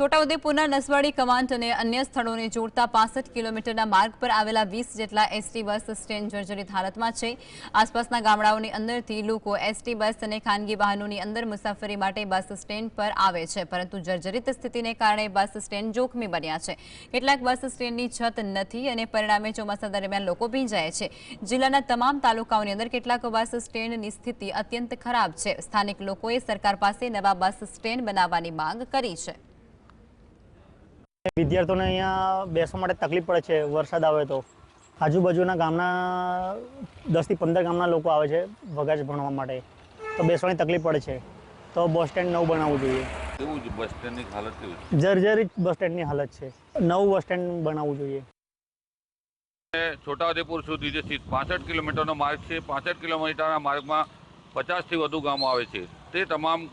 છોટાઉદેપુરના Naswadi command અને અન્ય સ્થળોને જોડતા પાસઠ કિલોમીટરના માર્ગ પર આવેલા વીસ જેટલા એસટી બસ સ્ટેન્ડ જર્જરિત હાલતમાં છે. આસપાસના ગામડાઓની અંદરથી લોકો એસટી બસ અને ખાનગી વાહનોની અંદર મુસાફરી માટે બસ સ્ટેન્ડ પર આવે છે, પરંતુ જર્જરિત સ્થિતિને કારણે બસ સ્ટેન્ડ જોખમી બન્યા છે. કેટલાક બસ સ્ટેન્ડની છત નથી અને પરિણામે ચોમાસા દરમિયાન લોકો ભીંજાય છે. જિલ્લાના તમામ તાલુકાઓની અંદર કેટલાક બસ સ્ટેન્ડની સ્થિતિ અત્યંત ખરાબ છે. સ્થાનિક લોકોએ સરકાર પાસે નવા બસ સ્ટેન્ડ બનાવવાની માંગ કરી છે. વિદ્યાર્થીઓને અહીંયા બેસવા માટે તકલીફ પડે છે વરસાદ આવે તો. આજુબાજુના ગામના દસથી પંદર ગામના લોકો આવે છે વગાજ ભણવા માટે. તો બેસવાની તકલીફ પડે છે. તો બસ સ્ટેન્ડ નવું બનાવવું જોઈએ. કેવું જ બસ સ્ટેન્ડની હાલત કેવી છે? જર્જરિત બસ સ્ટેન્ડની હાલત છે. નવું બસ સ્ટેન્ડ બનાવવું જોઈએ. છોટાઉદેપુર સુધી જે પાસઠ કિલોમીટરનો માર્ગ છે પાસઠ કિલોમીટરના માર્ગમાં પચાસથી વધુ ગામો આવે છે. તે તમામ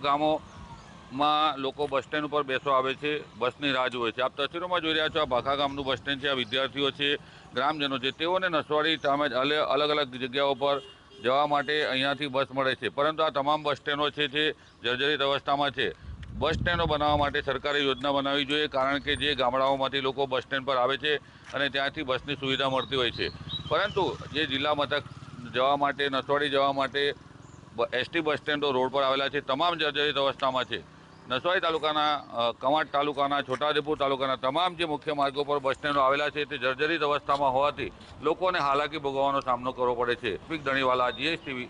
ગામોમાં લોકો બસ સ્ટેન્ડ ઉપર બેસવા આવે છે, બસની રાહ જુએ છે. આપ તસવીરોમાં જોઈ રહ્યા છો, આ ભાખા ગામનું બસ સ્ટેન્ડ છે, આ વિદ્યાર્થીઓ છે, ગ્રામજનો છે. તેઓને નસવાડી સામે અલગ અલગ જગ્યાઓ પર જવા માટે અહીંયાથી બસ મળે છે. પરંતુ આ તમામ બસ સ્ટેન્ડો છે જે જર્જરિત અવસ્થામાં છે. બસ સ્ટેન્ડો બનાવવા માટે સરકારે યોજના બનાવવી જોઈએ, કારણ કે જે ગામડાઓમાંથી લોકો બસ સ્ટેન્ડ પર આવે છે અને ત્યાંથી બસની સુવિધા મળતી હોય છે. પરંતુ જે જિલ્લા મથક જવા માટે, નસવાડી જવા માટે એસટી બસ સ્ટેન્ડો રોડ પર આવેલા છે, તમામ જર્જરિત અવસ્થામાં છે. નસવાડી તાલુકાના કમાટ તાલુકાના, છોટાઉદેપુર તાલુકાના તમામ જે મુખ્ય માર્ગો પર બસ સ્ટેન્ડો આવેલા છે તે જર્જરિત અવસ્થામાં હોવાથી લોકોને હાલાકી ભોગવવાનો સામનો કરવો પડે છે. Speak Dhaniwala GSTV